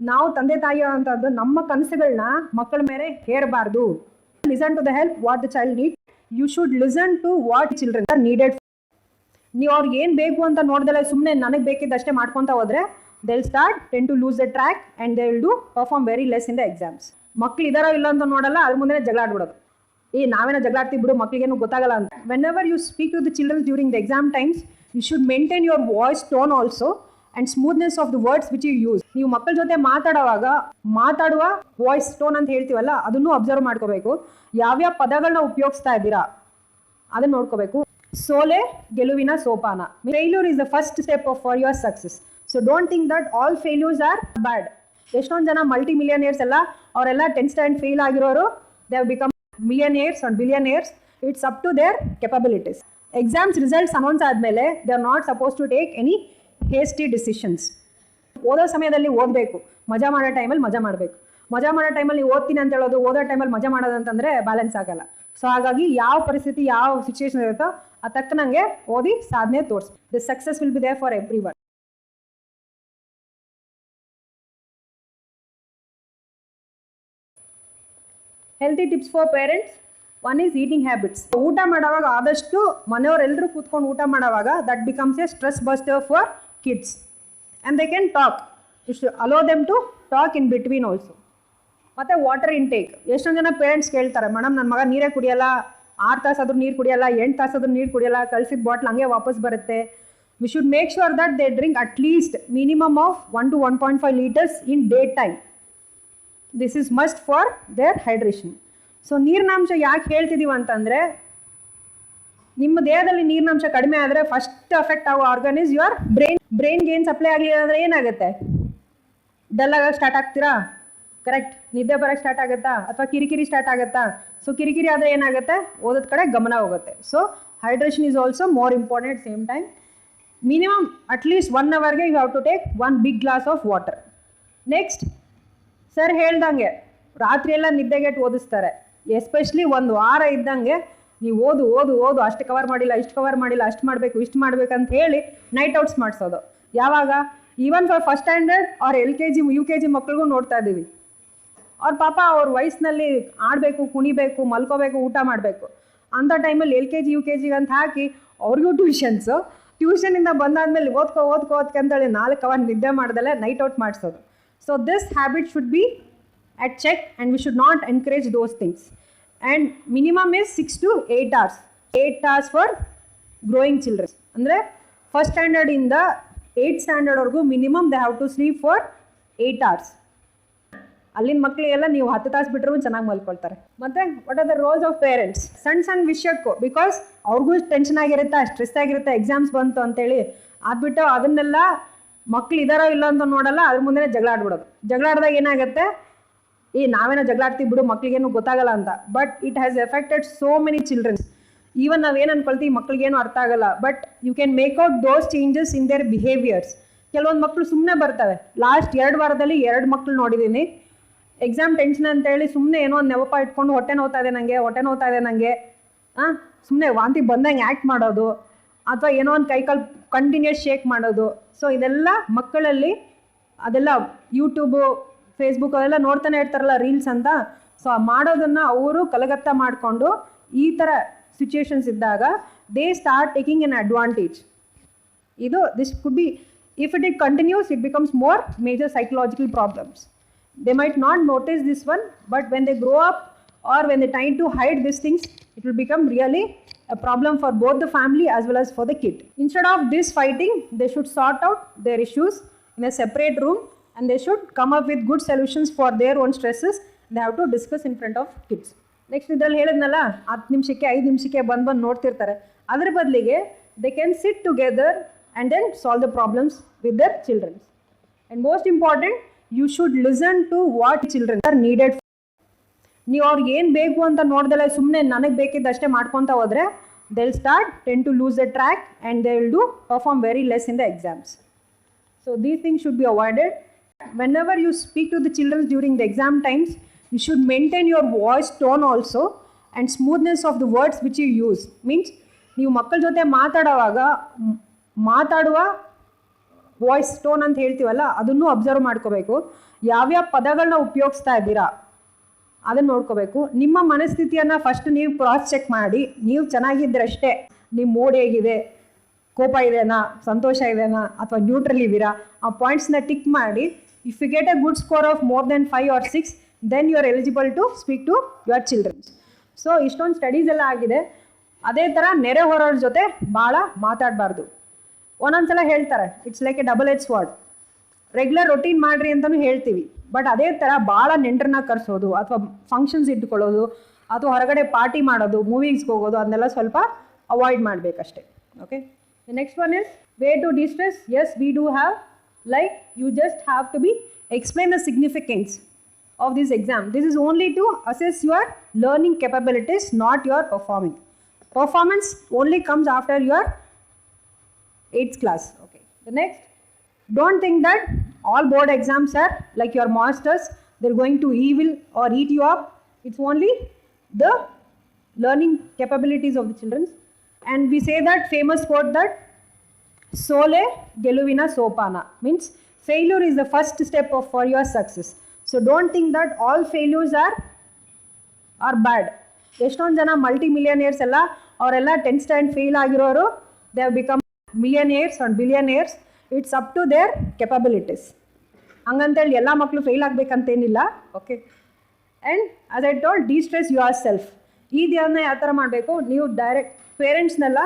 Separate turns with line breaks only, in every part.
ನಾವು ತಂದೆ ತಾಯಿ ಅಂತದ್ದು ನಮ್ಮ ಕನಸುಗಳನ್ನ ಮಕ್ಕಳ ಮೇಲೆ ಹೇರಬಾರ್ದು. Listen to the help what the child need you should listen to what children are needed ನೀವು ಅವ್ರಿಗೆ ಏನು ಬೇಕು ಅಂತ ನೋಡ್ದಲ್ಲ ಸುಮ್ಮನೆ ನನಗೆ ಬೇಕಿದ್ದಷ್ಟೇ ಮಾಡ್ಕೊತಾ ಹೋದ್ರೆ they'll start tend to lose the track and they will do perform very less in the exams ಮಕ್ಳು ಇದಾರೋ ಇಲ್ಲ ಅಂತ ನೋಡಲ್ಲ ಅದ್ರ ಮುಂದೆ ಜಗಳ ಆಡ್ಬಿಡೋದು. ಏ, ನಾವೇನೋ ಜಗಳ ಆಡ್ತೀವಿ ಬಿಡು ಮಕ್ಳಿಗೇನು ಗೊತ್ತಾಗಲ್ಲ ಅಂತ. Whenever you speak to the children during the exam times you should maintain your voice tone also and smoothness of the words which you use ನೀವು ಮಕ್ಕಳ ಜೊತೆ ಮಾತಾಡುವಾಗ ಮಾತಾಡುವ ವಾಯ್ಸ್ ಟೋನ್ ಅಂತ ಹೇಳ್ತೀವಲ್ಲ, ಅದನ್ನು ಅಬ್ಸರ್ವ್ ಮಾಡ್ಕೋಬೇಕು. ಯಾವ್ಯಾವ ಪದಗಳನ್ನ ಉಪಯೋಗಿಸ್ತಾ ಇದ್ದೀರಾ, ಅದನ್ನ ನೋಡ್ಕೋಬೇಕು. ಸೋಲೆ, ಗೆಲುವಿನ ಸೋಪಾನ. Failure is the first step for your success so don't think that all failures are bad ಎಷ್ಟೊಂದು ಜನ ಮಲ್ಟಿ ಮಿಲಿಯನೇರ್ಸ್ ಎಲ್ಲ ಅವರೆಲ್ಲ ಟೆನ್ ಸ್ಟ್ಯಾಂಡ್ ಫೇಲ್ ಆಗಿರೋರು they become millionaires and billionaires it's up to their capabilities exams results announce ಆದಮೇಲೆ they are not suppose to take any hasty decisions ಓದೋ ಸಮಯದಲ್ಲಿ ಓದಬೇಕು. ಮಜಾ ಮಾಡೋ ಟೈಮಲ್ಲಿ ಮಜಾ ಮಾಡಬೇಕು. ಮಜಾ ಮಾಡೋ ಟೈಮಲ್ಲಿ ನೀವು ಓದ್ತೀನಿ ಅಂತ ಹೇಳೋದು, ಓದೋ ಟೈಮಲ್ಲಿ ಮಜಾ ಮಾಡೋದು ಅಂತಂದರೆ ಬ್ಯಾಲೆನ್ಸ್ ಆಗಲ್ಲ. ಸೊ ಹಾಗಾಗಿ ಯಾವ ಪರಿಸ್ಥಿತಿ, ಯಾವ ಸಿಚುವೇಶನ್ ಇರುತ್ತೋ ಆ ತಕ್ಕನಂಗೆ ಓದಿ ಸಾಧನೆ ತೋರಿಸಿ. The success will be there for every one healthy tips for parents one is eating habits ಊಟ ಮಾಡೋವಾಗ ಆದಷ್ಟು ಮನೆಯವರೆಲ್ಲರೂ ಕೂತ್ಕೊಂಡು ಊಟ ಮಾಡೋವಾಗ that becomes a stress buster for kids and they can talk. You should allow them to talk in between also. ಮತ್ತು water intake ಎಷ್ಟೊಂದು ಜನ ಪೇರೆಂಟ್ಸ್ ಕೇಳ್ತಾರೆ ಮೇಡಮ್ ನನ್ನ ಮಗ ನೀರೇ ಕುಡಿಯಲ್ಲ. ಆರು ತಾಸಾದರೂ ನೀರು ಕುಡಿಯಲ್ಲ, ಎಂಟು ತಾಸಾದರೂ ನೀರು ಕುಡಿಯಲ್ಲ. ಕಳ್ಸಿದ ಬಾಟ್ಲ್ ಹಂಗೆ ವಾಪಸ್ ಬರುತ್ತೆ. We should make sure that they drink at least minimum of one to one point five litres in day time this is must for their hydration so ನೀರಿನಾಂಶ ಯಾಕೆ ಹೇಳ್ತಿದ್ದೀವಿ ಅಂತಂದರೆ ನಿಮ್ಮ ದೇಹದಲ್ಲಿ ನೀರಿನಾಂಶ ಕಡಿಮೆ ಆದರೆ ಫಸ್ಟ್ ಅಫೆಕ್ಟ್ ಆಗೋ ಆರ್ಗನ್ ಇಸ್ ಯುವರ್ ಬ್ರೈನ್ ಬ್ರೈನ್ಗೆ ಏನು ಸಪ್ಲೈ ಆಗಲಿಲ್ಲ ಅಂದರೆ ಏನಾಗುತ್ತೆ? ಡಲ್ ಆಗಕ್ಕೆ ಸ್ಟಾರ್ಟ್ ಆಗ್ತೀರಾ? ಕರೆಕ್ಟ್ ನಿದ್ದೆ ಬರೋಕ್ಕೆ ಸ್ಟಾರ್ಟ್ ಆಗುತ್ತಾ? ಅಥವಾ ಕಿರಿಕಿರಿ ಸ್ಟಾರ್ಟ್ ಆಗುತ್ತಾ? ಸೊ ಕಿರಿಕಿರಿ ಆದರೆ ಏನಾಗುತ್ತೆ? ಓದೋದ ಕಡೆ ಗಮನ ಹೋಗುತ್ತೆ. So hydration is also more important same time minimum at least one ಅವರ್ಗೆ you have to take one big glass of water next sir ಹೇಳ್ದಂಗೆ, ರಾತ್ರಿ ಎಲ್ಲ ನಿದ್ದೆಗೆಟ್ಟು ಓದಿಸ್ತಾರೆ. ಎಸ್ಪೆಷಲಿ ಒಂದು ವಾರ ಇದ್ದಂಗೆ ನೀವು ಓದು ಓದು ಓದು, ಅಷ್ಟು ಕವರ್ ಮಾಡಿಲ್ಲ, ಇಷ್ಟು ಕವರ್ ಮಾಡಿಲ್ಲ, ಅಷ್ಟು ಮಾಡಬೇಕು, ಇಷ್ಟು ಮಾಡ್ಬೇಕಂತ ಹೇಳಿ ನೈಟ್ ಔಟ್ಸ್ ಮಾಡಿಸೋದು. ಯಾವಾಗ? ಈವನ್ ಫಾರ್ ಫಸ್ಟ್ ಸ್ಟ್ಯಾಂಡರ್ಡ್ ಅವ್ರ L K G U K G ಮಕ್ಳಿಗೂ ನೋಡ್ತಾ ಇದ್ದೀವಿ. ಅವ್ರ ಪಾಪ ಅವ್ರ ವಯಸ್ಸಿನಲ್ಲಿ ಆಡಬೇಕು, ಕುಣಿಬೇಕು, ಮಲ್ಕೋಬೇಕು, ಊಟ ಮಾಡಬೇಕು. ಅಂಥ ಟೈಮಲ್ಲಿ L K G U K ಜಿಗೆ ಅಂತ ಹಾಕಿ ಅವ್ರಿಗೂ ಟ್ಯೂಷನ್ಸು ಟ್ಯೂಷನಿಂದ ಬಂದಾದ್ಮೇಲೆ ಓದ್ಕೋ ಓದ್ಕೋ, ಓದ್ಕೊ ಅಂತೇಳಿ ನಾಲ್ಕು ಅವರ್ ನಿದ್ದೆ ಮಾಡ್ದಲ್ಲೇ ನೈಟ್ ಔಟ್ ಮಾಡಿಸೋದು. So this habit should be at check and we should not encourage those things. And minimum is 6 to 8 hours. 8 hours for growing children. ಅಂದರೆ ಫಸ್ಟ್ ಸ್ಟ್ಯಾಂಡರ್ಡಿಂದ eight ಸ್ಟ್ಯಾಂಡರ್ಡ್ವರೆಗೂ minimum they have to sleep for eight hours ಅಲ್ಲಿನ ಮಕ್ಕಳಿಗೆಲ್ಲ ನೀವು ಹತ್ತು ತಾಸು ಬಿಟ್ಟರು ಚೆನ್ನಾಗಿ ಮಲ್ಕೊಳ್ತಾರೆ. ಮತ್ತೆ what are the roles of parents ಸಣ್ಣ ಸಣ್ಣ ವಿಷಯಕ್ಕೂ ಬಿಕಾಸ್ ಅವ್ರಿಗೂ ಟೆನ್ಷನ್ ಆಗಿರುತ್ತೆ ಸ್ಟ್ರೆಸ್ ಆಗಿರುತ್ತೆ ಎಕ್ಸಾಮ್ಸ್ ಬಂತು ಅಂತೇಳಿ. ಅದ್ಬಿಟ್ಟು ಅದನ್ನೆಲ್ಲ ಮಕ್ಳು ಇದಾರೋ ಇಲ್ಲ ಅಂತ ನೋಡಲ್ಲ, ಅದ್ರ ಮುಂದೆ ಜಗಳ ಆಡ್ಬಿಡೋದು. ಜಗಳ ಆಡಿದಾಗ ಏನಾಗುತ್ತೆ? ಏ, ನಾವೇನೋ ಜಗಳಾಡ್ತೀವಿ ಬಿಡು, ಮಕ್ಳಿಗೇನು ಗೊತ್ತಾಗಲ್ಲ ಅಂತ. But it has affected so many childrens even ನಾವೇನು ಅನ್ಕೊಳ್ತೀವಿ, ಮಕ್ಳಿಗೇನು ಅರ್ಥ ಆಗಲ್ಲ. But you can make out those changes in their behaviours ಕೆಲವೊಂದು ಮಕ್ಕಳು ಸುಮ್ಮನೆ ಬರ್ತವೆ. ಲಾಸ್ಟ್ ಎರಡು ವಾರದಲ್ಲಿ ಎರಡು ಮಕ್ಕಳು ನೋಡಿದ್ದೀನಿ ಎಕ್ಸಾಮ್ ಟೆನ್ಷನ್ ಅಂತೇಳಿ ಸುಮ್ಮನೆ ಏನೋ ಒಂದು ನೆವಪ ಇಟ್ಕೊಂಡು ಹೊಟ್ಟೆ ನೋತಾ ಇದೆ ನನಗೆ ಹೊಟ್ಟೆ ನೋತಾ ಇದೆ ನನಗೆ ಹಾಂ ಸುಮ್ಮನೆ ವಾಂತಿ ಬಂದಂಗೆ ಆ್ಯಕ್ಟ್ ಮಾಡೋದು. ಅಥವಾ ಏನೋ ಒಂದು ಕೈಕಾಲು ಕಂಟಿನ್ಯೂಸ್ ಶೇಕ್ ಮಾಡೋದು. ಸೊ ಇದೆಲ್ಲ ಮಕ್ಕಳಲ್ಲಿ ಅದೆಲ್ಲ ಯೂಟ್ಯೂಬು ಫೇಸ್ಬುಕ್ ಅವೆಲ್ಲ ನೋಡ್ತಾನೆ ಇರ್ತಾರಲ್ಲ ರೀಲ್ಸ್ ಅಂತ. ಸೊ ಆ ಮಾಡೋದನ್ನ ಅವರು ಕಲಗತ್ತ ಮಾಡಿಕೊಂಡು ಈ ಥರ ಸಿಚುಯೇಷನ್ಸ್ ಇದ್ದಾಗ they start taking an advantage ಇದು this could be if it it continues it becomes more major psychological problems they might not notice this one but when they grow up or when the time to hide this things it will become really a problem for both the family as well as for the kid instead of this fighting they should sort out their issues in a separate room and they should come up with good solutions for their own stresses. They have to discuss in front of kids. Next ಇದ್ರಲ್ಲಿ ಹೇಳಿದ್ನಲ್ಲ, ಹತ್ತು ನಿಮಿಷಕ್ಕೆ, ಐದು ನಿಮಿಷಕ್ಕೆ ಬಂದು ಬಂದು ನೋಡ್ತಿರ್ತಾರೆ. ಅದ್ರ ಬದಲಿಗೆ they can sit together and then solve the problems with their childrens and most important you should listen to what children are needed ನೀವು ಅವ್ರಿಗೆ ಏನು ಬೇಕು ಅಂತ ನೋಡ್ದಲ್ಲ ಸುಮ್ಮನೆ ನನಗೆ ಬೇಕಿದ್ದಷ್ಟೇ ಮಾಡ್ಕೊತಾ ಹೋದರೆ will start tend to lose the track and they will do perform very less in the exams so these thing should be avoided when you speak to the children during the exam times, you should maintain your voice tone also and smoothness of the words which you use. Means ನೀವು ಮಕ್ಕಳ ಜೊತೆ ಮಾತಾಡುವಾಗ ಮಾತಾಡುವ voice tone ಅಂತ ಹೇಳ್ತೀವಲ್ಲ ಅದನ್ನು observe ಮಾಡ್ಕೋಬೇಕು. ಯಾವ್ಯಾವ ಪದಗಳನ್ನ ಉಪಯೋಗಿಸ್ತಾ ಇದ್ದೀರಾ ಅದನ್ನು ನೋಡ್ಕೋಬೇಕು. ನಿಮ್ಮ ಮನಸ್ಥಿತಿಯನ್ನು ಫಸ್ಟ್ ನೀವು ಕ್ರಾಸ್ ಚೆಕ್ ಮಾಡಿ. ನೀವು ಚೆನ್ನಾಗಿದ್ದರಷ್ಟೇ ನಿಮ್ಮ ಮೂಡ್ ಹೇಗಿದೆ ಕೋಪ ಇದೆನಾ ಸಂತೋಷ ಇದೆನಾ ಅಥವಾ ನ್ಯೂಟ್ರಲ್ ಇದ್ದೀರಾ ಆ ಪಾಯಿಂಟ್ಸ್ನ ಟಿಕ್ ಮಾಡಿ. If you get a good score of more than five or six then you are eligible to speak to your childrens so ಇಷ್ಟೊಂದು ಸ್ಟಡೀಸ್ ಎಲ್ಲ ಆಗಿದೆ. ಅದೇ ಥರ ನೆರೆ ಹೊರೋರ ಜೊತೆ ಭಾಳ ಮಾತಾಡಬಾರ್ದು. ಒಂದೊಂದ್ಸಲ ಹೇಳ್ತಾರೆ it's like a double H word regular routine ಮಾಡ್ರಿ ಅಂತಲೂ ಹೇಳ್ತೀವಿ. ಬಟ್ ಅದೇ ಥರ ಭಾಳ ನೆಂಟರನ್ನ ಕರೆಸೋದು, ಅಥವಾ ಫಂಕ್ಷನ್ಸ್ ಇಟ್ಕೊಳ್ಳೋದು, ಅಥವಾ ಹೊರಗಡೆ ಪಾರ್ಟಿ ಮಾಡೋದು ಮೂವೀಸ್ಗೆ ಹೋಗೋದು, ಅದನ್ನೆಲ್ಲ ಸ್ವಲ್ಪ avoid ಮಾಡಬೇಕಷ್ಟೆ. Okay next one is way to distress as we do have Like you just have to be explain the significance of this exam. This is only to assess your learning capabilities, not your performing. Performance only comes after your 8th class. Okay. The next, don't think that all board exams are like your monsters. They're going to evil or eat you up. It's only the learning capabilities of the children. And we say that famous quote that sole ಗೆಲುವಿನ ಸೋಪಾನ. Means failure is the first step of for your success so don't think that all failures are are bad ಎಷ್ಟೊಂದು ಜನ multi millionaires ಎಲ್ಲ, ಅವರೆಲ್ಲ ten stand fail ಆಗಿರೋರು they have become millionaires and billionaires it's up to their capabilities ಹಂಗಂತೇಳಿ ಎಲ್ಲ ಮಕ್ಕಳು fail ಆಗಬೇಕಂತೇನಿಲ್ಲ okay and as I told distress yourself ಈ ದಿನ ಯಾವ ಥರ ಮಾಡಬೇಕು? ನೀವು ಡೈರೆಕ್ಟ್ ಪೇರೆಂಟ್ಸ್ನೆಲ್ಲ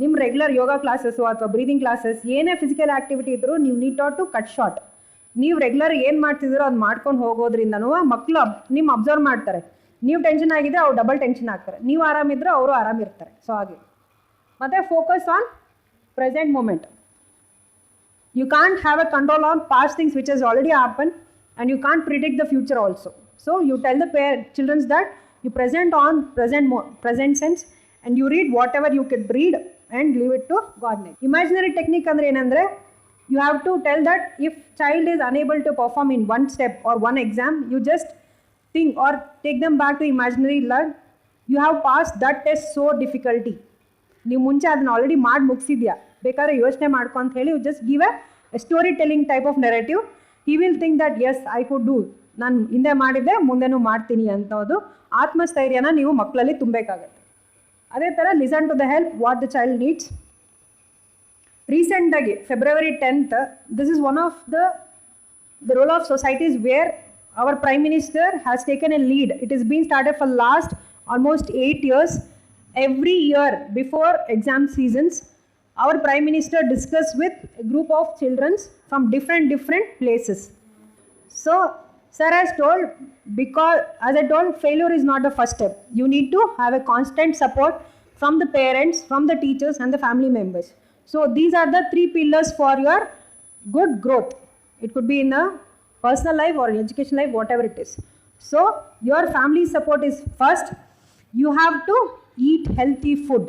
ನಿಮ್ಮ ರೆಗ್ಯುಲರ್ ಯೋಗ ಕ್ಲಾಸಸ್ಸು ಅಥವಾ ಬ್ರೀದಿಂಗ್ ಕ್ಲಾಸಸ್ ಏನೇ ಫಿಸಿಕಲ್ ಆಕ್ಟಿವಿಟಿ ಇದ್ದರೂ ನೀವು need not to cut short ನೀವು ರೆಗ್ಯುಲರ್ ಏನು ಮಾಡ್ತಿದ್ದೀರೋ ಅದು ಮಾಡ್ಕೊಂಡು ಹೋಗೋದ್ರಿಂದನೂ ಮಕ್ಕಳು ನಿಮ್ಮ ಅಬ್ಸರ್ವ್ ಮಾಡ್ತಾರೆ. ನೀವು ಟೆನ್ಷನ್ ಆಗಿದ್ರೆ ಅವ್ರು ಡಬಲ್ ಟೆನ್ಷನ್ ಆಗ್ತಾರೆ. ನೀವು ಆರಾಮಿದ್ರೆ ಅವರು ಆರಾಮಿರ್ತಾರೆ ಸೊ ಹಾಗೆ. ಮತ್ತು focus on present moment you can't have a control on past things which is already happen and you can't predict the future also so you tell the pay childrens that you present on present mo present sense and you read whatever you could read and leave it to God next imaginary technique ಅಂದರೆ ಏನಂದರೆ you have to tell that if child is unable to perform in one step or one exam you just think or take them back to imaginary learn you have pass that test so difficulty ನೀವು ಮುಂಚೆ ಅದನ್ನ already ಮಾಡಿ ಮುಗಿಸಿದ್ಯಾ? ಬೇಕಾದ್ರೆ ಯೋಚನೆ ಮಾಡ್ಕೊ ಅಂತ ಹೇಳಿ you just give a story telling type of narrative he will think that as I could do ನಾನು ಹಿಂದೆ ಮಾಡಿದ್ದೆ, ಮುಂದೆನೂ ಮಾಡ್ತೀನಿ ಅನ್ನೋದು. ಆತ್ಮಸ್ಥೈರ್ಯನ ನೀವು ಮಕ್ಕಳಲ್ಲಿ ತುಂಬಬೇಕಾಗತ್ತೆ. ಅದೇ ಥರ listen to the help what the child needs ರೀಸೆಂಟಾಗಿ February tenth this is one of the the role of societies where our prime minister has taken a lead it is being started for last almost 8 years every year before exam seasons our prime minister discuss with a group of children from different different places so sir has told because as i told failure is not the first step you need to have a constant support from the parents from the teachers and the family members so these are the three pillars for your good growth it could be in a personal life or education life whatever it is so your family support is first you have to eat healthy food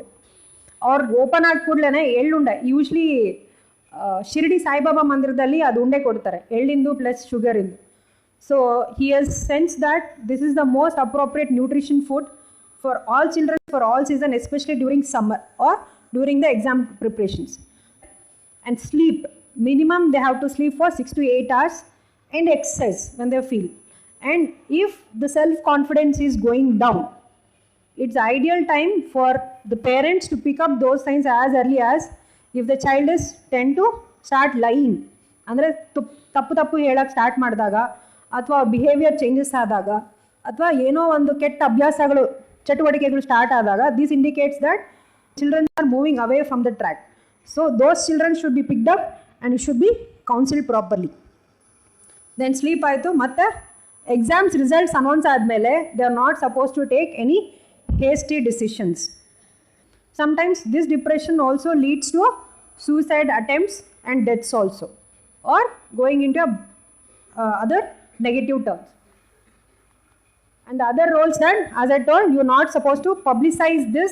ಅವ್ರು open ಆದ ಕೂಡಲೇ ಎಳ್ಳುಂಡೆ usually Shirdi Saibaba ಮಂದಿರದಲ್ಲಿ ಅದು ಉಂಡೆ ಕೊಡ್ತಾರೆ ಎಳ್ಳಿಂದು plus ಶುಗರಿಂದು so he has sense that this is the most appropriate nutrition food for all children for all season especially during summer or during the exam preparations and sleep minimum they have to sleep for 6 to 8 hours and exercise when they feel and if the self confidence is going down it's ideal time for the parents to pick up those signs as early as if the child is tend to start lying ಅಂದರೆ ತಪ್ಪು ತಪ್ಪು ಹೇಳಕ್ಕೆ start ಮಾಡಿದಾಗ ಅಥವಾ behaviour changes ಆದಾಗ ಅಥವಾ ಏನೋ ಒಂದು ಕೆಟ್ಟ ಅಭ್ಯಾಸಗಳು ಚಟುವಟಿಕೆಗಳು ಸ್ಟಾರ್ಟ್ ಆದಾಗ this indicates that children are moving away from the track so those children should be picked up and should be counselled properly then sleep ಆಯಿತು ಮತ್ತು ಎಕ್ಸಾಮ್ಸ್ ರಿಸಲ್ಟ್ಸ್ ಅನೌನ್ಸ್ ಆದಮೇಲೆ they are not suppose to take any hasty decisions sometimes this depression also leads to suicide attempts and deaths also or going into a, uh, other negative terms and the other roles said, as i told you're not supposed to publicize this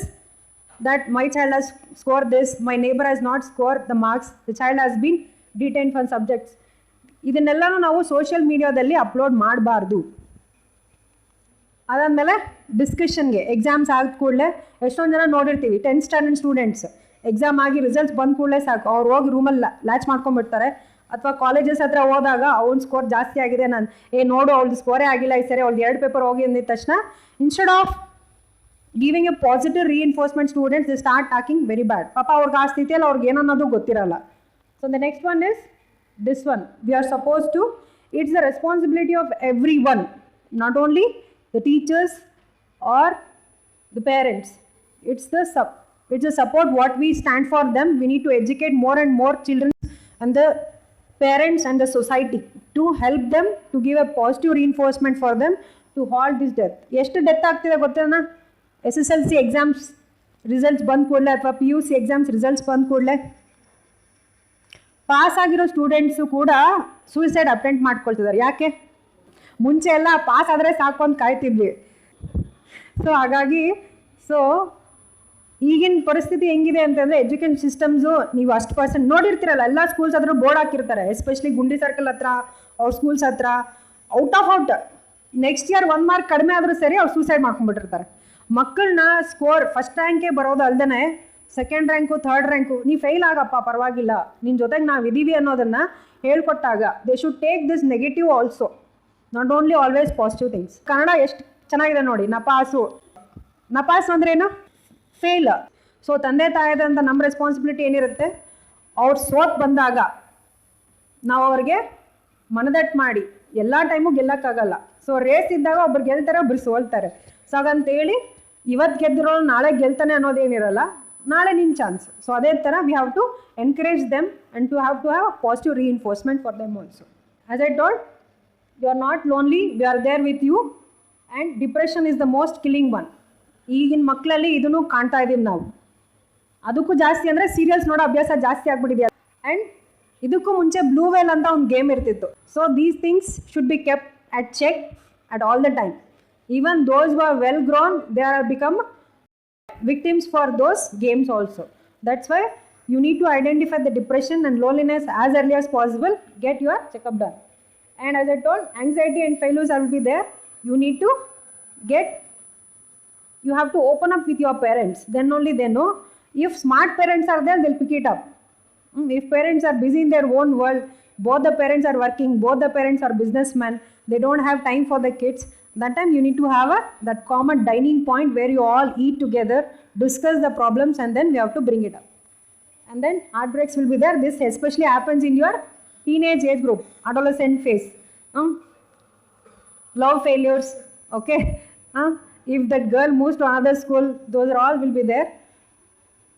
that my child has scored this my neighbor has not scored the marks the child has been detained from subjects ಇದನ್ನೆಲ್ಲನೂ ನಾವು social ಮೀಡಿಯಾದಲ್ಲಿ upload ಮಾಡಬಾರ್ದು ಅದಾದಮೇಲೆ ಡಿಸ್ಕಷನ್ಗೆ exams ಆದ ಕೂಡಲೇ ಎಷ್ಟೊಂದು ಜನ ನೋಡಿರ್ತೀವಿ ಟೆಂತ್ ಸ್ಟ್ಯಾಂಡರ್ಡ್ ಸ್ಟೂಡೆಂಟ್ಸ್ ಎಕ್ಸಾಮ್ ಆಗಿ ರಿಸಲ್ಟ್ಸ್ ಬಂದ ಕೂಡಲೇ ಸಾಕು ಅವ್ರು ಹೋಗಿ ರೂಮಲ್ಲಿ ಲ್ಯಾಚ್ ಮಾಡ್ಕೊಂಡ್ಬಿಡ್ತಾರೆ ಅಥವಾ ಕಾಲೇಜಸ್ ಹತ್ರ ಹೋದಾಗ ಅವ್ನ ಸ್ಕೋರ್ ಜಾಸ್ತಿ ಆಗಿದೆ ನಾನು, ಏ ನೋಡು ಅವ್ಳದ್ದು ಸ್ಕೋರೇ ಆಗಿಲ್ಲ ಈ ಸರಿ ಅವ್ಳದ್ದು ಎರಡು ಪೇಪರ್ ಹೋಗಿ ಅಂದಿದ ತಕ್ಷಣ instead of giving a positive reinforcement students they start talking very bad ಪಾಪ ಅವ್ರಿಗೆ ಆ ಸ್ಥಿತಿಯಲ್ಲಿ ಅವ್ರಿಗೆ ಏನನ್ನೋದು ಗೊತ್ತಿರಲ್ಲ. So the next one is this one we are suppose to it's the responsibility of everyone not only the teachers or the parents it's the sup it's the support what we stand for them. We need to educate more and more children and the parents and the society to help them, to give a positive reinforcement for them to halt this death. ಎಷ್ಟು death ಆಗ್ತಿದೆ ಗೊತ್ತೇನ? S S L C exams results ಬಂದ ಕೂಡಲೇ ಅಥವಾ P U C exams results ಬಂದ ಕೂಡಲೇ pass ಆಗಿರೋ students ಕೂಡ suicide attempt ಮಾಡ್ಕೊಳ್ತಿದ್ದಾರೆ. ಯಾಕೆ? ಮುಂಚೆ ಎಲ್ಲ ಪಾಸ್ ಆದರೆ ಸಾಕು ಅಂತ ಕಾಯ್ತಿದ್ವಿ. ಸೊ ಹಾಗಾಗಿ ಸೊ ಈಗಿನ ಪರಿಸ್ಥಿತಿ ಹೆಂಗಿದೆ ಅಂತಂದ್ರೆ ಎಜುಕೇಷನ್ ಸಿಸ್ಟಮ್ಸು ನೀವು ಅಷ್ಟು ಪರ್ಸೆಂಟ್ ನೋಡಿರ್ತೀರಲ್ಲ, ಎಲ್ಲ ಸ್ಕೂಲ್ಸ್ ಹತ್ರ ಬೋರ್ಡ್ ಹಾಕಿರ್ತಾರೆ ಎಸ್ಪೆಷಲಿ ಗುಂಡಿ ಸರ್ಕಲ್ ಹತ್ರ, ಅವ್ರ ಸ್ಕೂಲ್ಸ್ ಹತ್ರ out of out next year one mark ಕಡಿಮೆ ಆದರೂ ಸರಿ ಅವ್ರು ಸೂಸೈಡ್ ಮಾಡ್ಕೊಂಡ್ಬಿಟ್ಟಿರ್ತಾರೆ. ಮಕ್ಕಳನ್ನ ಸ್ಕೋರ್ ಫಸ್ಟ್ ರ್ಯಾಂಕೇ ಬರೋದು ಅಲ್ದೇ ಸೆಕೆಂಡ್ ರ್ಯಾಂಕು ಥರ್ಡ್ ರ್ಯಾಂಕು ನೀ ಫೇಲ್ ಆಗಪ್ಪ, ಪರವಾಗಿಲ್ಲ. ನಿನ್ನ ಜೊತೆಗೆ ನಾವು ಇದೀವಿ ಅನ್ನೋದನ್ನು ಹೇಳ್ಕೊಟ್ಟಾಗ they should take this negative also not only always positive things Kannada ಎಷ್ಟು ಚೆನ್ನಾಗಿದೆ ನೋಡಿ, ನಪಾಸು. ನಪಾಸು ಅಂದ್ರೇನು? ಫೇಲ್ ಸೊ ತಂದೆ ತಾಯದಂಥ ನಮ್ಮ ರೆಸ್ಪಾನ್ಸಿಬಿಲಿಟಿ ಏನಿರುತ್ತೆ? ಅವ್ರು ಸೋತ್ ಬಂದಾಗ ನಾವು ಅವ್ರಿಗೆ ಮನದಟ್ಟು ಮಾಡಿ. ಎಲ್ಲ ಟೈಮು ಗೆಲ್ಲಕ್ಕಾಗಲ್ಲ. ಸೊ ರೇಸ್ ಇದ್ದಾಗ ಒಬ್ರು ಗೆಲ್ತಾರೆ, ಒಬ್ರು ಸೋಲ್ತಾರೆ. ಸೊ ಹಾಗಂತೇಳಿ ಇವತ್ತು ಗೆದ್ದಿರೋಳು ನಾಳೆ ಗೆಲ್ತಾನೆ ಅನ್ನೋದೇನಿರಲ್ಲ ನಾಳೆ ನಿನ್ನ ಚಾನ್ಸ್ ಸೊ ಅದೇ ಥರ we have to encourage them and to have to have positive reinforcement for them also as I told you are not lonely we are there with you and depression is the most killing one ಈಗಿನ ಮಕ್ಕಳಲ್ಲಿ ಇದನ್ನು ಕಾಣ್ತಾ ಇದ್ದೀವಿ ನಾವು ಅದಕ್ಕೂ ಜಾಸ್ತಿ ಅಂದರೆ serials ನೋಡೋ ಅಭ್ಯಾಸ ಜಾಸ್ತಿ ಆಗ್ಬಿಟ್ಟಿದೆ ಆ್ಯಂಡ್ ಇದಕ್ಕೂ ಮುಂಚೆ ಬ್ಲೂ ವೇಲ್ ಅಂತ ಒಂದು ಗೇಮ್ ಇರ್ತಿತ್ತು so these things should be kept at check at all the time even those are well grown they are become victims for those games also. That's why you need to identify the depression and loneliness as early as possible. Get your checkup done. And as I told, anxiety and failures will be there. You need to get, you have to open up with your parents. Then only they know. If smart parents are there, they'll pick it up. Mm, If parents are busy in their own world, both the parents are working, both the parents are businessmen, they don't have time for the kids. That time you need to have a that common dining point where you all eat together, discuss the problems, and then we have to bring it up. And then heartbreaks will be there. This especially happens in your teenage age group, adolescent phase. Um, love failures, okay? Uh, if that girl moves to another school, those are all will be there.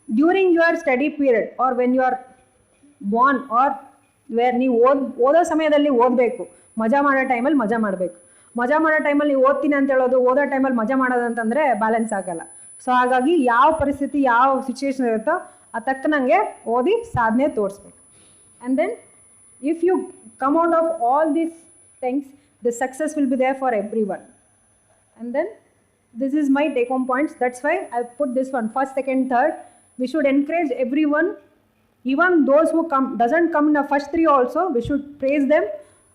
During your study period or when you are born or where ನೀವು ಓದ್ ಓದೋ ಸಮಯದಲ್ಲಿ ಓದಬೇಕು. ಮಜಾ ಮಾಡೋ ಟೈಮಲ್ಲಿ ಮಜಾ ಮಾಡಬೇಕು. ಮಜಾ ಮಾಡೋ ಟೈಮಲ್ಲಿ ನೀವು ಓದ್ತೀನಿ ಅಂತ ಹೇಳೋದು ಓದೋ ಟೈಮಲ್ಲಿ ಮಜಾ ಮಾಡೋದಂತಂದರೆ ಬ್ಯಾಲೆನ್ಸ್ ಆಗಲ್ಲ. ಸೊ ಹಾಗಾಗಿ ಯಾವ ಪರಿಸ್ಥಿತಿ ಯಾವ ಸಿಚುವೇಶನ್ ಇರುತ್ತೋ ಆ ತಕ್ಕನಂಗೆ ಓದಿ ಸಾಧನೆ ತೋರಿಸ್ಬೇಕು. And then if you come out of all these things the success will be there for everyone and then this is my take home points that's why i put this one first second third we should encourage everyone even those who come doesn't come in the first three also we should praise them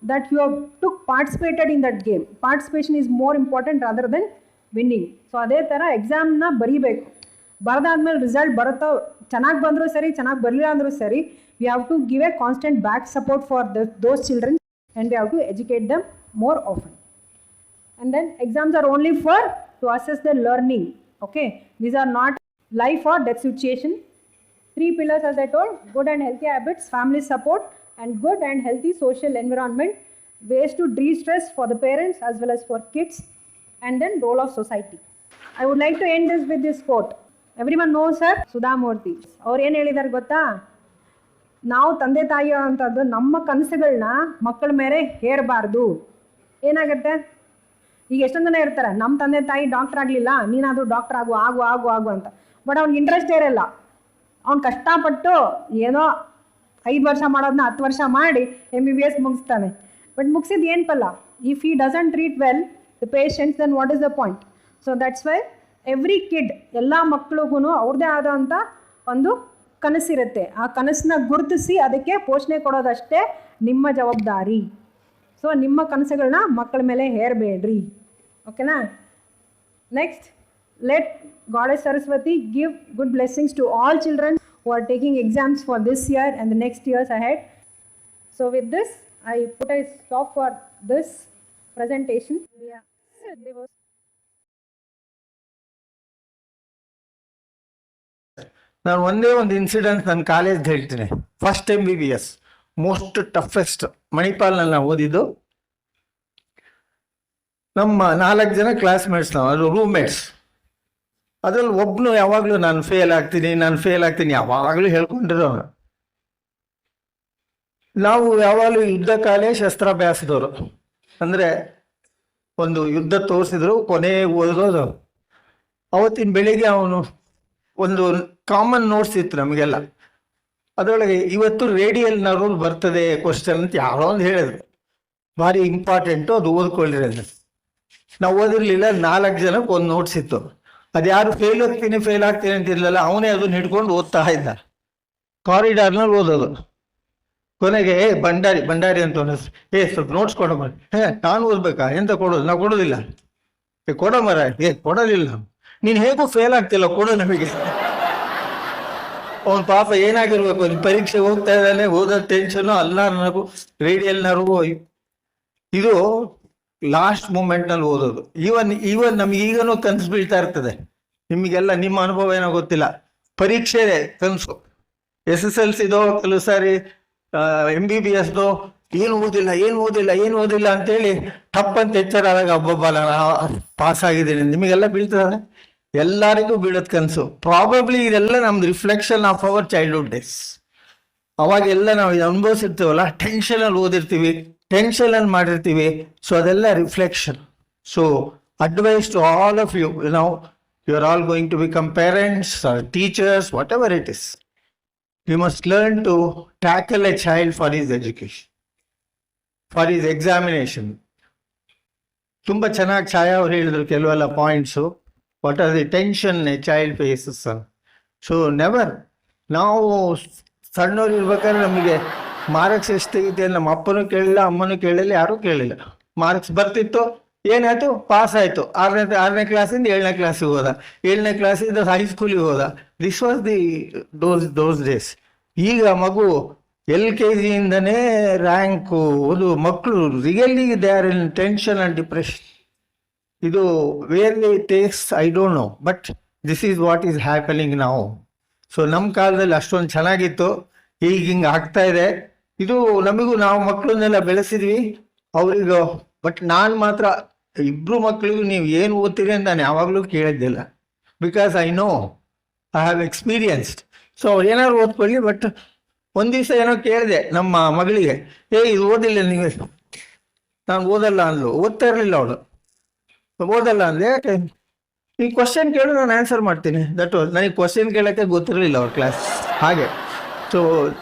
that you have took participated in that game participation is more important rather than winning so ಅದೇ ಥರ ಎಕ್ಸಾಮ್ನ ಬರೀಬೇಕು ಬರೆದಾದ್ಮೇಲೆ result ಬರುತ್ತೋ ಚೆನ್ನಾಗಿ ಬಂದರೂ ಸರಿ ಚೆನ್ನಾಗಿ ಬರಲಿಲ್ಲ ಅಂದರೂ ಸರಿ we have to give a constant back support for the those children and we have to educate them more often and then exams are only for to assess the learning okay these are not life or death situation three pillars as i told good and healthy habits family support and good and healthy social environment ways to de-stress for the parents as well as for kids and then role of society i would like to end this with this quote everyone knows sir Sudha Murthy ಅವ್ರು ಏನು ಹೇಳಿದ್ದಾರೆ ಗೊತ್ತಾ ನಾವು ತಂದೆ ತಾಯಿ ಅಂತದ್ದು ನಮ್ಮ ಕನಸುಗಳನ್ನ ಮಕ್ಕಳ ಮೇಲೆ ಹೇರಬಾರ್ದು ಏನಾಗುತ್ತೆ ಈಗ ಎಷ್ಟೊಂದು ಜನ ಇರ್ತಾರೆ ನಮ್ಮ ತಂದೆ ತಾಯಿ ಡಾಕ್ಟರ್ ಆಗಲಿಲ್ಲ, ನೀನಾದರೂ ಡಾಕ್ಟರ್ ಆಗು ಆಗು ಆಗು ಆಗು ಅಂತ. ಬಟ್ ಅವ್ನಿಗೆ ಇಂಟ್ರೆಸ್ಟೇ ಇರಲ್ಲ. ಅವ್ನು ಕಷ್ಟಪಟ್ಟು ಏನೋ ಐದು ವರ್ಷ ಮಾಡೋದನ್ನ ಹತ್ತು ವರ್ಷ ಮಾಡಿ ಎಂ ಬಿ ಬಿ ಎಸ್ ಮುಗಿಸ್ತಾನೆ. ಬಟ್ ಮುಗಿಸಿದ್ದು ಏನು ಫಲ? If he doesn't treat well the patients then what is the point so that's why every kid ಎಲ್ಲ ಮಕ್ಳಿಗೂ ಅವ್ರದ್ದೇ ಆದಂಥ ಒಂದು ಕನಸಿರುತ್ತೆ. ಆ ಕನಸನ್ನ ಗುರುತಿಸಿ ಅದಕ್ಕೆ ಪೋಷಣೆ ಕೊಡೋದಷ್ಟೇ ನಿಮ್ಮ ಜವಾಬ್ದಾರಿ. ಸೊ ನಿಮ್ಮ ಕನಸುಗಳನ್ನ ಮಕ್ಕಳ ಮೇಲೆ ಹೇರಬೇಡ್ರಿ. ಓಕೆನಾ? Next let goddess Saraswati give good blessings to all children
who are taking exams for this year and the next years ahead so with this I put I stop for this presentation
ನಾನು ಒಂದೇ ಒಂದು incident ನನ್ನ college ಹೇಳ್ತೀನಿ. First M B B S most toughest ಮಣಿಪಾಲ್ನಲ್ಲಿ ನಾನು ಓದಿದ್ದು ನಮ್ಮ ನಾಲ್ಕು ಜನ ಕ್ಲಾಸ್ಮೇಟ್ಸ್ ನಾವು, ಅದು ರೂಮ್ಮೇಟ್ಸ್ ಅದ್ರಲ್ಲಿ ಒಬ್ಬನು ಯಾವಾಗಲೂ ನಾನು ಫೇಲ್ ಆಗ್ತೀನಿ, ನಾನು ಫೇಲ್ ಆಗ್ತೀನಿ, ಯಾವಾಗಲೂ ಹೇಳ್ಕೊಂಡಿರೋ ನಾವು ಯಾವಾಗಲೂ ಯುದ್ಧ ಕಾಲೇ ಶಸ್ತ್ರಾಭ್ಯಾಸದವರು. ಅಂದರೆ ಒಂದು ಯುದ್ಧ ತೋರಿಸಿದ್ರು, ಕೊನೆ ಓದೋದು. ಅವತ್ತಿನ ಬೆಳಿಗ್ಗೆ ಅವನು ಒಂದು ಕಾಮನ್ ನೋಟ್ಸ್ ಇತ್ತು ನಮಗೆಲ್ಲ. ಅದರೊಳಗೆ ಇವತ್ತು ರೇಡಿಯಲ್ ನರೂಲ್ ಬರ್ತದೆ ಕ್ವಶನ್ ಅಂತ ಯಾರೋ ಒಂದು ಹೇಳಿದ್ರು. ಭಾರಿ ಇಂಪಾರ್ಟೆಂಟು ಅದು ಓದ್ಕೊಳ್ಳಿರಿ ಅಂತ. ನಾವು ಓದಿರ್ಲಿಲ್ಲ, ನಾಲ್ಕು ಜನಕ್ಕೆ ಒಂದು ನೋಟ್ಸ್ ಇತ್ತು. ಅದು ಯಾರು ಫೇಲ್ ಆಗ್ತೀನಿ ಫೇಲ್ ಆಗ್ತೀನಿ ಅಂತಿರ್ಲಿಲ್ಲ ಅವನೇ ಅದನ್ನ ಹಿಡ್ಕೊಂಡು ಓದ್ತಾ ಇದ್ದ ಕಾರಿಡಾರ್ನಲ್ಲಿ ಓದೋದು. ಕೊನೆಗೆ, ಏ, ಭಂಡಾರಿ ಭಂಡಾರಿ ಅಂತ ಹೆಸ್ರು. ಏ, ಸ್ವಲ್ಪ ನೋಟ್ಸ್ ಕೊಡೋ ಮರ ಹೇ, ನಾನು ಓದ್ಬೇಕಾ? ಎಂತ ಕೊಡೋದು? ನಾವು ಕೊಡೋದಿಲ್ಲ. ಏ, ಕೊಡೋ ಮರ ಏ ಕೊಡೋದಿಲ್ಲ ನೀನು ಹೇಗೂ ಫೇಲ್ ಆಗ್ತಿಲ್ಲ, ಕೊಡೋ ನಮಗೆ. ಅವನ ಪಾಪ ಏನಾಗಿರ್ಬೇಕು? ಅಲ್ಲಿ ಪರೀಕ್ಷೆ ಹೋಗ್ತಾ ಇದ್ದಾನೆ, ಓದೋ ಟೆನ್ಷನು ಅಲ್ಲ ನಗು ರೇಡಿಯಲ್ ನರವು. ಇದು ಲಾಸ್ಟ್ ಮೂಮೆಂಟ್ನಲ್ಲಿ ಓದೋದು. ಈವನ್ ಈವನ್ ನಮ್ಗೆ ಈಗನೂ ಕನಸು ಬೀಳ್ತಾ ಇರ್ತದೆ. ನಿಮಗೆಲ್ಲ ನಿಮ್ಮ ಅನುಭವ ಏನೋ ಗೊತ್ತಿಲ್ಲ. ಪರೀಕ್ಷೆ ಕನಸು. ಎಸ್ ಎಸ್ ಎಲ್ ಸಿದೋ ಕೆಲವು ಸಾರಿ ಎಂ ಬಿ ಬಿ ಎಸ್ದು ಏನು ಓದಿಲ್ಲ ಏನು ಓದಿಲ್ಲ ಏನು ಓದಿಲ್ಲ ಅಂತೇಳಿ ತಪ್ಪಂತ ಅಂತ ಎಚ್ಚರ ಆದಾಗ ಅಬ್ಬಬ್ಬ ಪಾಸ್ ಆಗಿದ್ದೀನಿ. ನಿಮಗೆಲ್ಲ ಬೀಳ್ತದೆ ಎಲ್ಲರಿಗೂ ಬೀಳೋದು ಕನಸು. ಪ್ರಾಬಬ್ಲಿ ಇದೆಲ್ಲ ನಮ್ದು reflection of our childhood days ಅವಾಗೆಲ್ಲ ನಾವು ಇದು ಅನುಭವಿಸಿರ್ತೀವಲ್ಲ ಟೆನ್ಷನ್ ಅಲ್ಲಿ ಓದಿರ್ತೀವಿ. ಟೆನ್ಷನ್ ಅಲ್ಲಿ ಮಾಡಿರ್ತೀವಿ. ಸೊ ಅದೆಲ್ಲ reflection so advice to all of you ನಾವು you are all going to become parents teachers whatever it is you must learn to tackle a child for his education for his examination ತುಂಬ ಚೆನ್ನಾಗಿ ಛಾಯಾ ಅವ್ರು ಹೇಳಿದ್ರು ಕೆಲವೆಲ್ಲ points what are the tension a child faces so never ನಾವು ಸಣ್ಣವ್ರು ಇರ್ಬೇಕಾದ್ರೆ ನಮಗೆ marks ಎಷ್ಟು ತೆಗಿತೀವಿ ನಮ್ಮ ಅಪ್ಪನೂ ಕೇಳಿಲ್ಲ, ಅಮ್ಮನೂ ಕೇಳಿಲ್ಲ, ಯಾರೂ ಕೇಳಿಲ್ಲ. ಮಾರ್ಕ್ಸ್ ಬರ್ತಿತ್ತು, ಏನಾಯ್ತು? ಪಾಸ್ ಆಯಿತು. ಆರನೇ ಆರನೇ ಕ್ಲಾಸಿಂದ ಏಳನೇ ಕ್ಲಾಸಿಗೆ ಹೋದ. ಏಳನೇ ಕ್ಲಾಸಿಂದ ಹೈಸ್ಕೂಲಿಗೆ ಹೋದ. This was the those those days ಈಗ ಮಗು ಎಲ್ ಕೆ ಜಿಯಿಂದನೇ ರ್ಯಾಂಕು ಒಂದು ಮಕ್ಕಳು really they are in tension and depression ಇದು where it takes I don't know but this is what is happening ನಾವು ಸೊ ನಮ್ಮ ಕಾಲದಲ್ಲಿ ಅಷ್ಟೊಂದು ಚೆನ್ನಾಗಿತ್ತು. ಈಗ ಹಿಂಗೆ ಆಗ್ತಾ ಇದೆ. ಇದು ನಮಗೂ ನಾವು ಮಕ್ಕಳನ್ನೆಲ್ಲ ಬೆಳೆಸಿದ್ವಿ. ಅವ್ರಿಗೂ ಬಟ್ ನಾನು ಮಾತ್ರ ಇಬ್ರು ಮಕ್ಕಳಿಗೂ ನೀವು ಏನು ಓದ್ತೀರಿ ಅಂತ ನಾನು ಯಾವಾಗಲೂ ಕೇಳಿದ್ದಿಲ್ಲ. Because I know I have experienced so ಅವ್ರು ಏನಾದ್ರು ಓದ್ಕೊಳ್ಳಿ ಬಟ್ ಒಂದು ದಿವಸ ಏನೋ ಕೇಳಿದೆ ನಮ್ಮ ಮಗಳಿಗೆ, ಏ, ಇದು ಓದಿಲ್ಲ ನೀವು. ನಾನು ಓದಲ್ಲ ಅಂದ್ಲು. ಓದ್ತಾ ಇರಲಿಲ್ಲ ಅವಳು. ಓದಲ್ಲ ಅಂದೆ ಯಾಕೆ? ಈ ಕ್ವಶನ್ ಕೇಳು, ನಾನು ಆನ್ಸರ್ ಮಾಡ್ತೀನಿ. ದಟ್ ನನಗೆ ಕ್ವಶನ್ ಕೇಳೋಕ್ಕೆ ಗೊತ್ತಿರಲಿಲ್ಲ ಅವ್ರ ಕ್ಲಾಸ್ ಹಾಗೆ. ಸೊ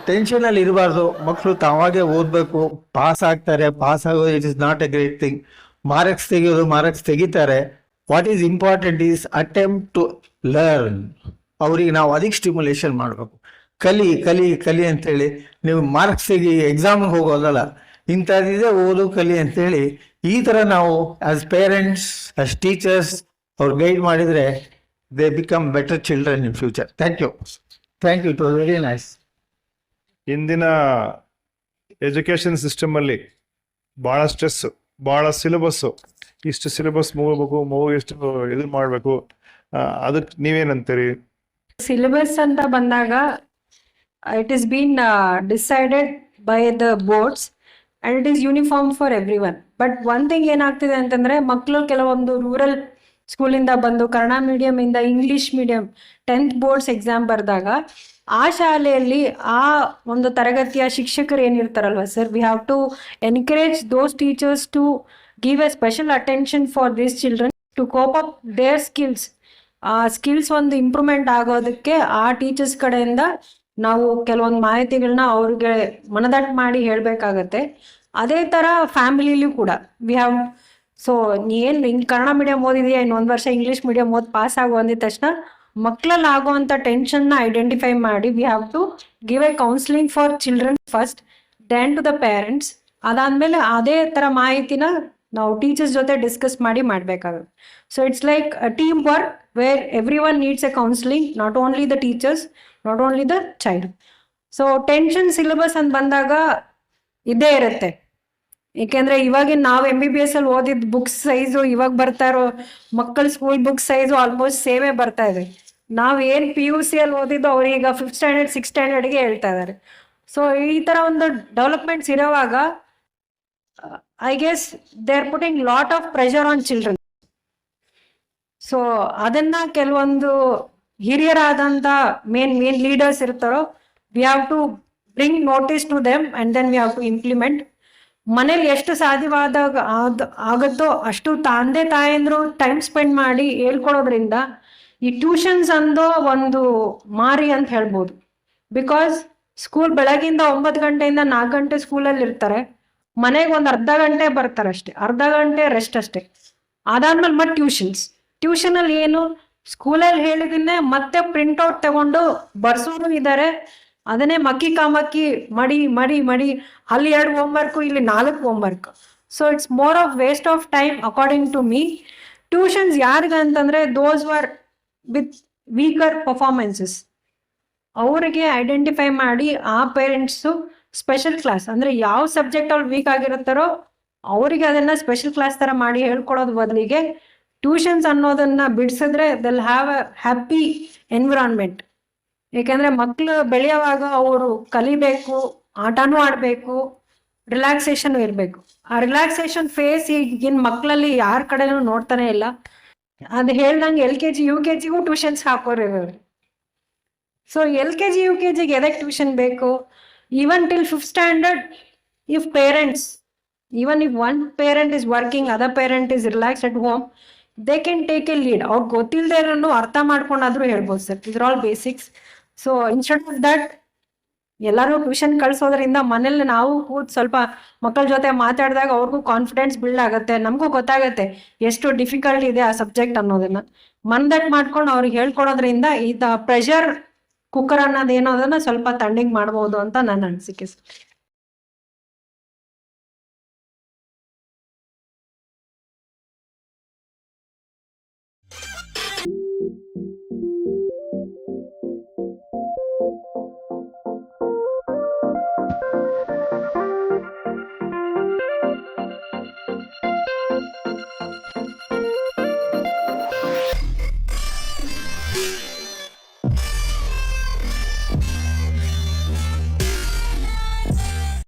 ಟೆನ್ಷನಲ್ಲಿ ಇರಬಾರ್ದು. ಮಕ್ಕಳು ತಾವಾಗೆ ಓದಬೇಕು. ಪಾಸ್ ಆಗ್ತಾರೆ. ಪಾಸ್ ಆಗೋದು it is not a great thing marks ತೆಗಿಯೋದು ಮಾರ್ಕ್ಸ್ ತೆಗಿತಾರೆ. What is important is attempt to learn ಅವ್ರಿಗೆ ನಾವು ಅದಕ್ಕೆ ಸ್ಟಿಮ್ಯುಲೇಷನ್ ಮಾಡಬೇಕು. ಕಲಿ ಕಲಿ ಕಲಿ ಅಂತೇಳಿ. ನೀವು ಮಾರ್ಕ್ಸ್ ತೆಗಿ ಎಕ್ಸಾಮ್ಗೆ ಹೋಗೋದಲ್ಲ. ಇಂಥದ್ದಿದೆ ಓದು, ಕಲಿ ಅಂತೇಳಿ. ಈ ಥರ ನಾವು ಆಸ್ ಪೇರೆಂಟ್ಸ್ ಆಸ್ ಟೀಚರ್ಸ್ ಅವ್ರು ಗೈಡ್ ಮಾಡಿದರೆ they become better children in future thank you thank you it was very nice
ಇಂದಿನ ಎಜುಕೇಶನ್ ಸಿಸ್ಟಮ್ ಅಲ್ಲಿ ಬಹಳ ಸ್ಟ್ರೆಸ್ ಬಹಳ ಸಿಲೆಬಸ್ ಇಷ್ಟು ಸಿಲೆಬಸ್ ಮುಗಬೇಕು ಮಗು ಎಷ್ಟು ಇದು ಮಾಡಬೇಕು. ಅದಕ್ಕೆ ನೀವೇನಂತೀರಿ?
ಸಿಲೆಬಸ್ ಅಂತ ಬಂದಾಗ it is been decided by the boards and it is uniform for everyone but one thing ಏನಾಗ್ತಿದೆ ಅಂತಂದ್ರೆ ಮಕ್ಕಳು ಕೆಲವೊಂದು ರೂರಲ್ ಸ್ಕೂಲಿಂದ ಬಂದು ಕನ್ನಡ ಮೀಡಿಯಂ ಇಂದ English medium tenth boards exam ಬರೆದಾಗ ಆ ಶಾಲೆಯಲ್ಲಿ ಆ ಒಂದು ತರಗತಿಯ ಶಿಕ್ಷಕರು ಏನಿರ್ತಾರಲ್ವ sir we have to encourage those teachers to give a special attention for these children to cope up their skills ಆ ಸ್ಕಿಲ್ಸ್ ಒಂದು ಇಂಪ್ರೂವ್ಮೆಂಟ್ ಆಗೋದಕ್ಕೆ ಆ ಟೀಚರ್ಸ್ ಕಡೆಯಿಂದ ನಾವು ಕೆಲವೊಂದು ಮಾಹಿತಿಗಳನ್ನ ಅವ್ರಿಗೆ ಮನದಟ್ಟು ಮಾಡಿ ಹೇಳಬೇಕಾಗತ್ತೆ. ಅದೇ ಥರ ಫ್ಯಾಮಿಲಿಲೂ ಕೂಡ. ವಿ ಹ್ಯಾವ್ ಸೊ ಏನು ಇನ್ ಕನ್ನಡ ಮೀಡಿಯಂ ಓದಿದೆಯಾ? ಇನ್ನೊಂದು ವರ್ಷ ಇಂಗ್ಲಿಷ್ ಮೀಡಿಯಂ ಓದಿ ಪಾಸ್ ಆಗೋ ಅಂದಿದ ತಕ್ಷಣ ಮಕ್ಕಳಲ್ಲಿ ಆಗುವಂಥ ಟೆನ್ಷನ್ನ ಐಡೆಂಟಿಫೈ ಮಾಡಿ we have to give a counselling for children first then to the parents ಅದಾದಮೇಲೆ ಅದೇ ಥರ ಮಾಹಿತಿನ ನಾವು ಟೀಚರ್ಸ್ ಜೊತೆ ಡಿಸ್ಕಸ್ ಮಾಡಿ ಮಾಡಬೇಕಾಗುತ್ತೆ. So it's like a team work where everyone needs a counselling not only the teachers not only the child so tension syllabus ಅಂತ ಬಂದಾಗ ಇದೇ ಇರುತ್ತೆ. ಏಕೆಂದ್ರೆ ಇವಾಗಿನ ನಾವು ಎಂ ಬಿ ಬಿ ಎಸ್ ಅಲ್ಲಿ ಓದಿದ ಬುಕ್ಸ್ ಸೈಜು ಇವಾಗ ಬರ್ತಾ ಇರೋ ಮಕ್ಕಳ ಸ್ಕೂಲ್ ಬುಕ್ ಸೈಜು ಆಲ್ಮೋಸ್ಟ್ ಸೇಮೇ ಬರ್ತಾ ಇದೆ. ನಾವು ಏನು ಪಿ ಯು ಸಿ ಅಲ್ಲಿ ಓದಿದ್ದು ಈಗ ಫಿಫ್ತ್ ಸ್ಟ್ಯಾಂಡರ್ಡ್ ಸಿಕ್ಸ್ ಸ್ಟ್ಯಾಂಡರ್ಡ್ಗೆ ಹೇಳ್ತಾ ಇದ್ದಾರೆ ಸೊ ಈ ಥರ ಒಂದು developments ಇರೋವಾಗ I guess they are putting lot of pressure on children so ಅದನ್ನ ಕೆಲವೊಂದು ಹಿರಿಯರಾದಂಥ ಮೇನ್ ಮೇನ್ ಲೀಡರ್ಸ್ ಇರ್ತಾರೋ we have to bring notice to them and then we have to implement ಮನೇಲಿ ಎಷ್ಟು ಸಾಧ್ಯವಾದಾಗ ಆದ, ಆಗುತ್ತೋ ಅಷ್ಟು ತಂದೆ ತಾಯಂದ್ರು ಟೈಮ್ ಸ್ಪೆಂಡ್ ಮಾಡಿ ಹೇಳ್ಕೊಡೋದ್ರಿಂದ ಈ ಟ್ಯೂಷನ್ಸ್ ಅಂದೋ ಒಂದು ಮಾರಿ ಅಂತ ಹೇಳ್ಬೋದು. ಬಿಕಾಸ್ ಸ್ಕೂಲ್ ಬೆಳಗಿಂದ ಒಂಬತ್ತು ಗಂಟೆಯಿಂದ ನಾಲ್ಕು ಗಂಟೆ ಸ್ಕೂಲಲ್ಲಿ ಇರ್ತಾರೆ ಮನೆಗೆ ಒಂದು ಅರ್ಧ ಗಂಟೆ ಬರ್ತಾರೆ ಅಷ್ಟೇ ಅರ್ಧ ಗಂಟೆ ರೆಸ್ಟ್ ಅಷ್ಟೇ. ಅದಾದ್ಮೇಲೆ ಮತ್ತೆ ಟ್ಯೂಷನ್ಸ್ ಟ್ಯೂಷನಲ್ಲಿ ಏನು? ಸ್ಕೂಲಲ್ಲಿ ಹೇಳಿದನ್ನೇ ಮತ್ತೆ ಪ್ರಿಂಟ್ಔಟ್ ತಗೊಂಡು ಬರ್ಸೋರು ಇದ್ದಾರೆ ಅದನ್ನೇ ಮಕ್ಕಿ ಕಾಮಕ್ಕಿ ಮಡಿ ಮಡಿ ಮಡಿ. ಅಲ್ಲಿ ಎರಡು ಹೋಮ್ವರ್ಕು ಇಲ್ಲಿ ನಾಲ್ಕು homework so it's more of waste of time according to me tuitions ಯಾರಿಗೆ ಅಂತಂದ್ರೆ those were with weaker performances ಅವರಿಗೆ ಐಡೆಂಟಿಫೈ ಮಾಡಿ ಆ ಪೇರೆಂಟ್ಸು ಸ್ಪೆಷಲ್ ಕ್ಲಾಸ್ ಅಂದರೆ ಯಾವ ಸಬ್ಜೆಕ್ಟ್ ಅವ್ರು ವೀಕ್ ಆಗಿರುತ್ತಾರೋ, ಅವರಿಗೆ ಅದನ್ನ ಸ್ಪೆಷಲ್ ಕ್ಲಾಸ್ ಥರ ಮಾಡಿ ಹೇಳ್ಕೊಡೋದು ಬದಲಿಗೆ ಟ್ಯೂಷನ್ಸ್ ಅನ್ನೋದನ್ನ ಬಿಡಿಸಿದ್ರೆ they'll have a happy environment ಏಕೆಂದರೆ ಮಕ್ಕಳು ಬೆಳೆಯುವಾಗ ಅವರು ಕಲಿಬೇಕು, ಆಟನೂ ಆಡಬೇಕು ರಿಲ್ಯಾಕ್ಸೇಷನ್ ಇರಬೇಕು. ಆ ರಿಲ್ಯಾಕ್ಸೇಷನ್ ಫೇಸ್ ಈಗಿನ ಮಕ್ಕಳಲ್ಲಿ ಯಾರ ಕಡೆನೂ ನೋಡ್ತಾನೆ ಇಲ್ಲ. ಅದು ಹೇಳ್ದಂಗೆ L K G, U K ಜಿಗೂ tuitions ಹಾಕೋರು so L K G, U K ಜಿಗೆ ಎದಕ್ಕೆ ಟ್ಯೂಷನ್ ಬೇಕು? Even till fifth standard if parents even if one parent is working other parent is relax at home they can take a lead ಅವ್ರು ಗೊತ್ತಿಲ್ಲದೆ ಅರ್ಥ ಮಾಡ್ಕೊಂಡಾದ್ರೂ ಹೇಳ್ಬೋದು sir. ಇದ್ರ all basics so instead of that ಎಲ್ಲರೂ tuition ಕಳ್ಸೋದ್ರಿಂದ ಮನೇಲಿ ನಾವು ಕೂತ್ ಸ್ವಲ್ಪ ಮಕ್ಕಳ ಜೊತೆ ಮಾತಾಡಿದಾಗ ಅವ್ರಿಗೂ ಕಾನ್ಫಿಡೆನ್ಸ್ ಬಿಲ್ಡ್ ಆಗುತ್ತೆ, ನಮಗೂ ಗೊತ್ತಾಗುತ್ತೆ ಎಷ್ಟು ಡಿಫಿಕಲ್ಟ್ ಇದೆ ಆ ಸಬ್ಜೆಕ್ಟ್ ಅನ್ನೋದನ್ನ. ಮನದಟ್ಟು ಮಾಡ್ಕೊಂಡು ಅವ್ರಿಗೆ ಹೇಳ್ಕೊಡೋದ್ರಿಂದ ಈ ಪ್ರೆಷರ್ ಕುಕ್ಕರ್ ಅನ್ನೋದು ಏನೋದನ್ನ ಸ್ವಲ್ಪ ತಣ್ಣಗೆ ಮಾಡ್ಬೋದು ಅಂತ ನನ್ನ ಅನಿಸಿಕೆ ಸರ್